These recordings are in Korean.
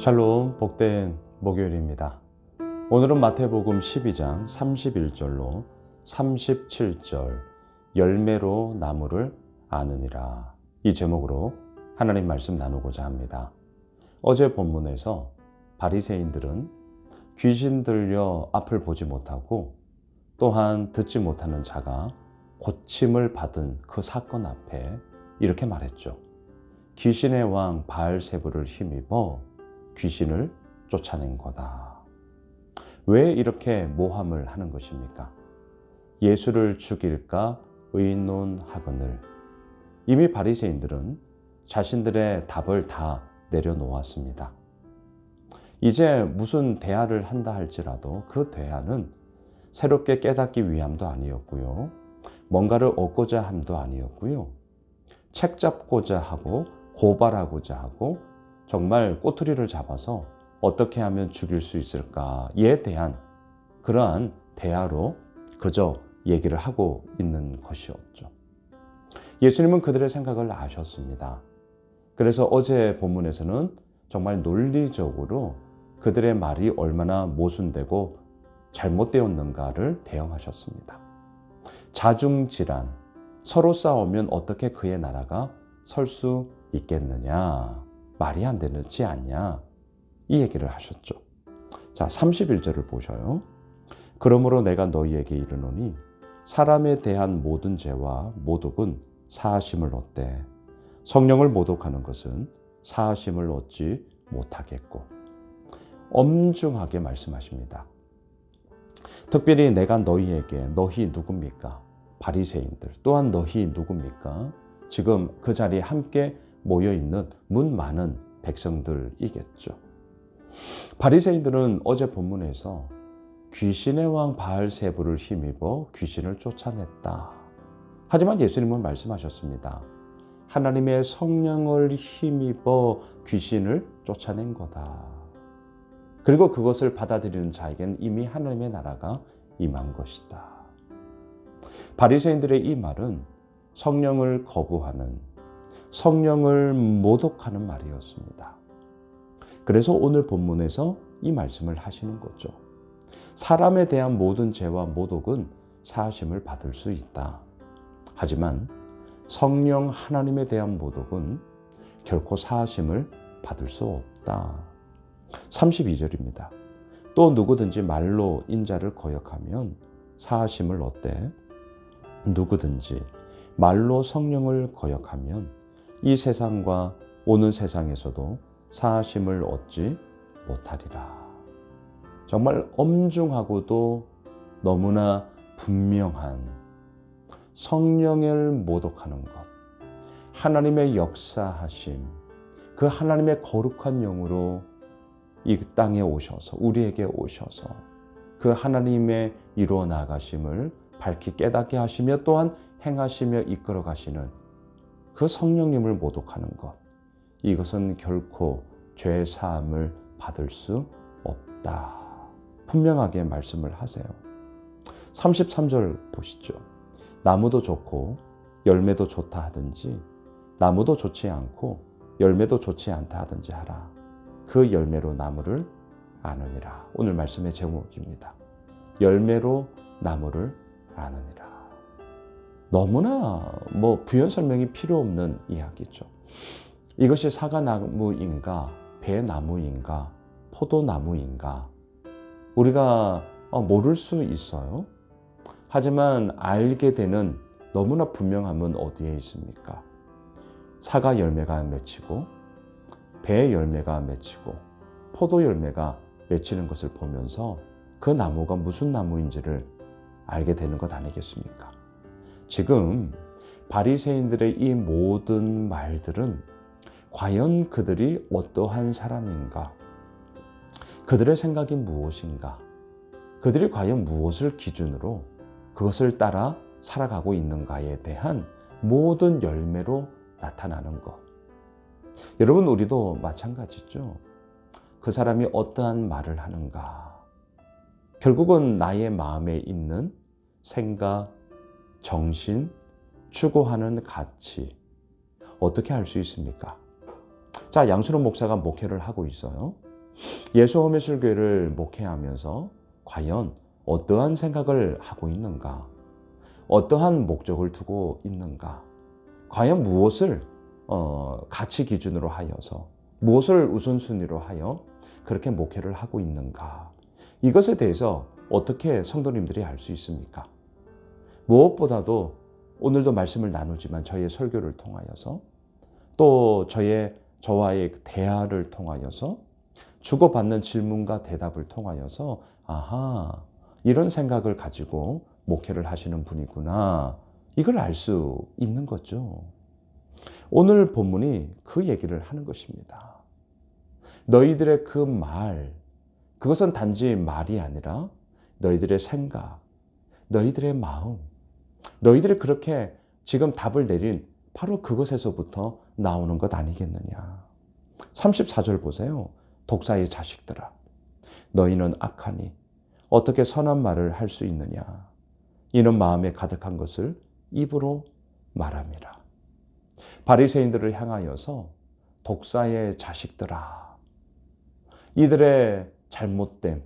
샬롬 복된 목요일입니다. 오늘은 마태복음 12장 31절로 37절 열매로 나무를 아느니라 이 제목으로 하나님 말씀 나누고자 합니다. 어제 본문에서 바리새인들은 귀신 들려 앞을 보지 못하고 또한 듣지 못하는 자가 고침을 받은 그 사건 앞에 이렇게 말했죠. 귀신의 왕 바알세부를 힘입어 귀신을 쫓아낸 거다. 왜 이렇게 모함을 하는 것입니까? 예수를 죽일까 의논하거늘 이미 바리새인들은 자신들의 답을 다 내려놓았습니다. 이제 무슨 대화를 한다 할지라도 그 대화는 새롭게 깨닫기 위함도 아니었고요. 뭔가를 얻고자 함도 아니었고요. 책 잡고자 하고 고발하고자 하고 정말 꼬투리를 잡아서 어떻게 하면 죽일 수 있을까에 대한 그러한 대화로 그저 얘기를 하고 있는 것이었죠. 예수님은 그들의 생각을 아셨습니다. 그래서 어제 본문에서는 정말 논리적으로 그들의 말이 얼마나 모순되고 잘못되었는가를 대응하셨습니다. 자중질환, 서로 싸우면 어떻게 그의 나라가 설 수 있겠느냐? 말이 안 되지 않냐? 이 얘기를 하셨죠. 자, 31절을 보셔요. 그러므로 내가 너희에게 이르노니 사람에 대한 모든 죄와 모독은 사하심을 얻되 성령을 모독하는 것은 사하심을 얻지 못하겠고 엄중하게 말씀하십니다. 특별히 내가 너희에게 너희 누굽니까? 바리새인들 또한 너희 누굽니까? 지금 그 자리에 함께 모여 있는 문 많은 백성들이겠죠. 바리새인들은 어제 본문에서 귀신의 왕 바알세부를 힘입어 귀신을 쫓아냈다. 하지만 예수님은 말씀하셨습니다. 하나님의 성령을 힘입어 귀신을 쫓아낸 거다. 그리고 그것을 받아들이는 자에게는 이미 하나님의 나라가 임한 것이다. 바리새인들의 이 말은 성령을 거부하는 성령을 모독하는 말이었습니다. 그래서 오늘 본문에서 이 말씀을 하시는 거죠. 사람에 대한 모든 죄와 모독은 사하심을 받을 수 있다. 하지만 성령 하나님에 대한 모독은 결코 사하심을 받을 수 없다. 32절입니다. 또 누구든지 말로 인자를 거역하면 사하심을 얻되 누구든지 말로 성령을 거역하면 이 세상과 오는 세상에서도 사하심을 얻지 못하리라. 정말 엄중하고도 너무나 분명한 성령을 모독하는 것, 하나님의 역사하심, 그 하나님의 거룩한 영으로 이 땅에 오셔서 우리에게 오셔서 그 하나님의 이루어 나가심을 밝히 깨닫게 하시며 또한 행하시며 이끌어 가시는 그 성령님을 모독하는 것. 이것은 결코 죄 사함을 받을 수 없다. 분명하게 말씀을 하세요. 33절 보시죠. 나무도 좋고 열매도 좋다 하든지 나무도 좋지 않고 열매도 좋지 않다 하든지 하라. 그 열매로 나무를 아느니라. 오늘 말씀의 제목입니다. 열매로 나무를 아느니라. 너무나 뭐 부연 설명이 필요 없는 이야기죠. 이것이 사과나무인가, 배나무인가, 포도나무인가, 우리가 모를 수 있어요. 하지만 알게 되는 너무나 분명함은 어디에 있습니까? 사과 열매가 맺히고, 배 열매가 맺히고, 포도 열매가 맺히는 것을 보면서 그 나무가 무슨 나무인지를 알게 되는 것 아니겠습니까? 지금 바리새인들의 이 모든 말들은 과연 그들이 어떠한 사람인가? 그들의 생각이 무엇인가? 그들이 과연 무엇을 기준으로 그것을 따라 살아가고 있는가에 대한 모든 열매로 나타나는 것. 여러분, 우리도 마찬가지죠. 그 사람이 어떠한 말을 하는가? 결국은 나의 마음에 있는 생각, 정신, 추구하는 가치, 어떻게 할수 있습니까? 자, 양순호 목사가 목회를 하고 있어요. 예수 호메술교회를 목회하면서 과연 어떠한 생각을 하고 있는가? 어떠한 목적을 두고 있는가? 과연 무엇을 어, 가치 기준으로 하여서 무엇을 우선순위로 하여 그렇게 목회를 하고 있는가? 이것에 대해서 어떻게 성도님들이 알 수 있습니까? 무엇보다도 오늘도 말씀을 나누지만 저의 설교를 통하여서 또 저의 저와의 대화를 통하여서 주고받는 질문과 대답을 통하여서 아하 이런 생각을 가지고 목회를 하시는 분이구나 이걸 알 수 있는 거죠. 오늘 본문이 그 얘기를 하는 것입니다. 너희들의 그 말, 그것은 단지 말이 아니라 너희들의 생각, 너희들의 마음, 너희들이 그렇게 지금 답을 내린 바로 그것에서부터 나오는 것 아니겠느냐. 34절 보세요. 독사의 자식들아. 너희는 악하니 어떻게 선한 말을 할 수 있느냐. 이는 마음에 가득한 것을 입으로 말함이라. 바리새인들을 향하여서 독사의 자식들아. 이들의 잘못됨,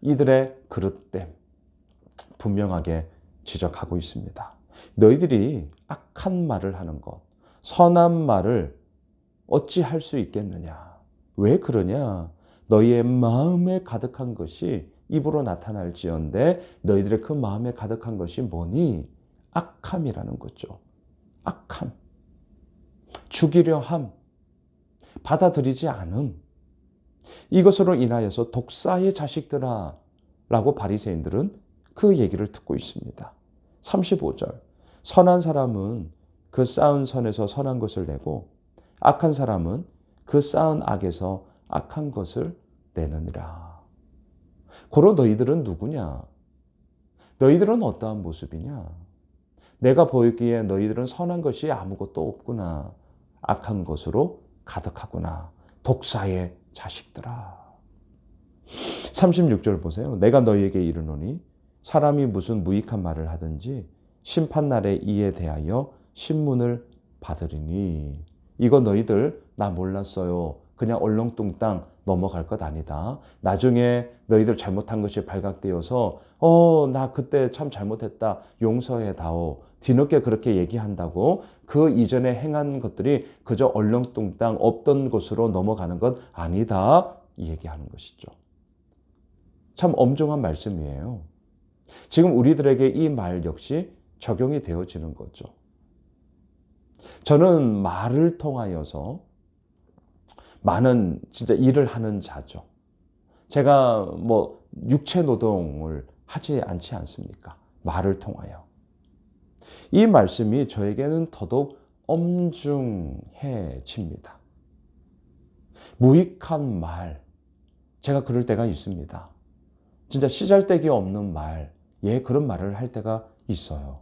이들의 그릇됨 분명하게 지적하고 있습니다. 너희들이 악한 말을 하는 것, 선한 말을 어찌 할 수 있겠느냐? 왜 그러냐? 너희의 마음에 가득한 것이 입으로 나타날지언데 너희들의 그 마음에 가득한 것이 뭐니? 악함이라는 거죠. 악함. 죽이려 함. 받아들이지 않음. 이것으로 인하여서 독사의 자식들아 라고 바리새인들은 그 얘기를 듣고 있습니다. 35절. 선한 사람은 그 쌓은 선에서 선한 것을 내고 악한 사람은 그 쌓은 악에서 악한 것을 내느니라. 고로 너희들은 누구냐? 너희들은 어떠한 모습이냐? 내가 보이기에 너희들은 선한 것이 아무것도 없구나. 악한 것으로 가득하구나. 독사의 자식들아. 36절 보세요. 내가 너희에게 이르노니 사람이 무슨 무익한 말을 하든지 심판날에 이에 대하여 신문을 받으리니 이거 너희들 나 몰랐어요. 그냥 얼렁뚱땅 넘어갈 것 아니다. 나중에 너희들 잘못한 것이 발각되어서 어, 나 그때 참 잘못했다. 용서해 다오. 뒤늦게 그렇게 얘기한다고 그 이전에 행한 것들이 그저 얼렁뚱땅 없던 곳으로 넘어가는 것 아니다. 이 얘기하는 것이죠. 참 엄중한 말씀이에요. 지금 우리들에게 이 말 역시 적용이 되어지는 거죠. 저는 말을 통하여서 많은 진짜 일을 하는 자죠. 제가 뭐 육체 노동을 하지 않지 않습니까? 말을 통하여. 이 말씀이 저에게는 더더욱 엄중해집니다. 무익한 말, 제가 그럴 때가 있습니다. 진짜 시잘데기 없는 말, 예, 그런 말을 할 때가 있어요.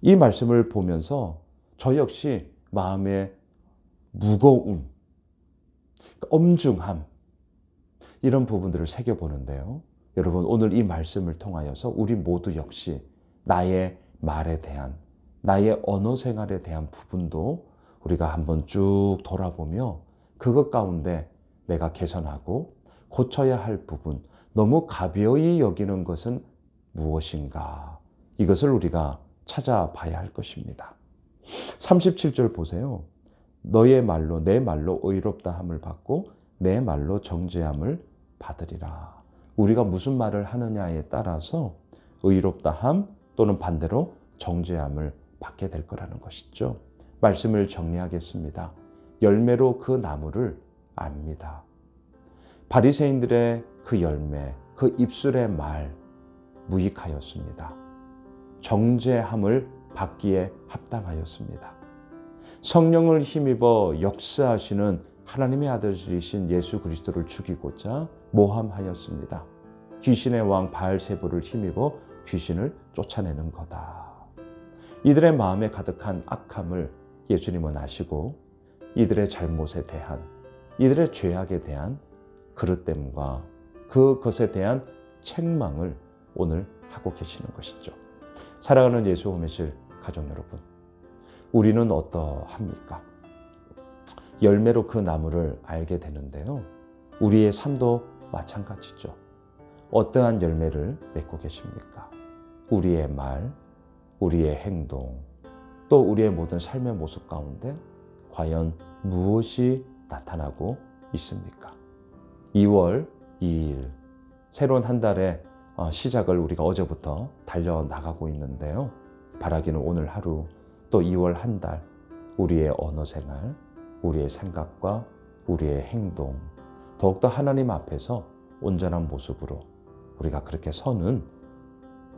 이 말씀을 보면서 저 역시 마음의 무거움, 엄중함, 이런 부분들을 새겨보는데요. 여러분, 오늘 이 말씀을 통하여서 우리 모두 역시 나의 말에 대한, 나의 언어 생활에 대한 부분도 우리가 한번 쭉 돌아보며 그것 가운데 내가 개선하고 고쳐야 할 부분, 너무 가벼이 여기는 것은 무엇인가? 이것을 우리가 찾아봐야 할 것입니다. 37절 보세요. 너의 말로 내 말로 의롭다 함을 받고 내 말로 정죄함을 받으리라. 우리가 무슨 말을 하느냐에 따라서 의롭다 함 또는 반대로 정죄함을 받게 될 거라는 것이죠. 말씀을 정리하겠습니다. 열매로 그 나무를 압니다. 바리새인들의 그 열매, 그 입술의 말 무익하였습니다. 정죄함을 받기에 합당하였습니다. 성령을 힘입어 역사하시는 하나님의 아들이신 예수 그리스도를 죽이고자 모함하였습니다. 귀신의 왕 바알세부를 힘입어 귀신을 쫓아내는 거다. 이들의 마음에 가득한 악함을 예수님은 아시고 이들의 잘못에 대한 이들의 죄악에 대한 그릇됨과 그것에 대한 책망을 오늘 하고 계시는 것이죠. 사랑하는 예수 호메실 가족 여러분, 우리는 어떠합니까? 열매로 그 나무를 알게 되는데요. 우리의 삶도 마찬가지죠. 어떠한 열매를 맺고 계십니까? 우리의 말, 우리의 행동, 또 우리의 모든 삶의 모습 가운데 과연 무엇이 나타나고 있습니까? 2월 2일 새로운 한 달의 어, 시작을 우리가 어제부터 달려 나가고 있는데요. 바라기는 오늘 하루 또 2월 한 달 우리의 언어 생활, 우리의 생각과 우리의 행동 더욱더 하나님 앞에서 온전한 모습으로 우리가 그렇게 서는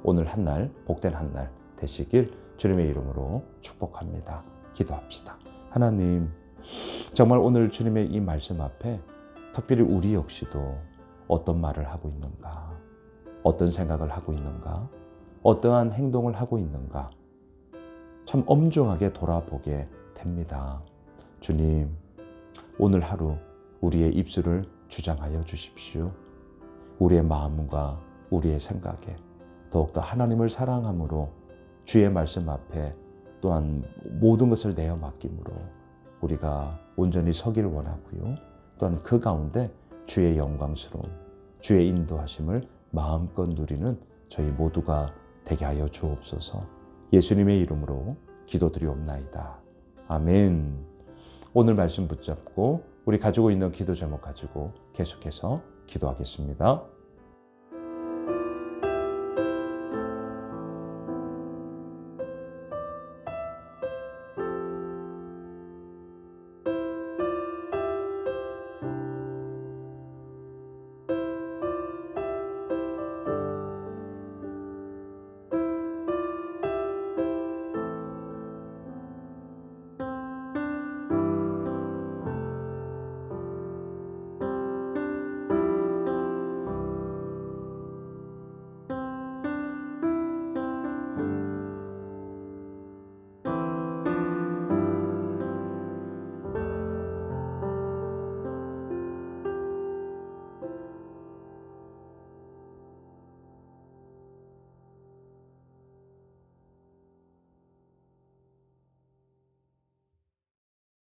오늘 한 날 복된 한 날 되시길 주님의 이름으로 축복합니다. 기도합시다. 하나님 정말 오늘 주님의 이 말씀 앞에 특별히 우리 역시도 어떤 말을 하고 있는가, 어떤 생각을 하고 있는가, 어떠한 행동을 하고 있는가, 참 엄중하게 돌아보게 됩니다. 주님, 오늘 하루 우리의 입술을 주장하여 주십시오. 우리의 마음과 우리의 생각에 더욱더 하나님을 사랑함으로 주의 말씀 앞에 또한 모든 것을 내어 맡김으로 우리가 온전히 서기를 원하고요. 또한 그 가운데 주의 영광스러운 주의 인도하심을 마음껏 누리는 저희 모두가 되게 하여 주옵소서. 예수님의 이름으로 기도드리옵나이다. 아멘. 오늘 말씀 붙잡고 우리 가지고 있는 기도 제목 가지고 계속해서 기도하겠습니다.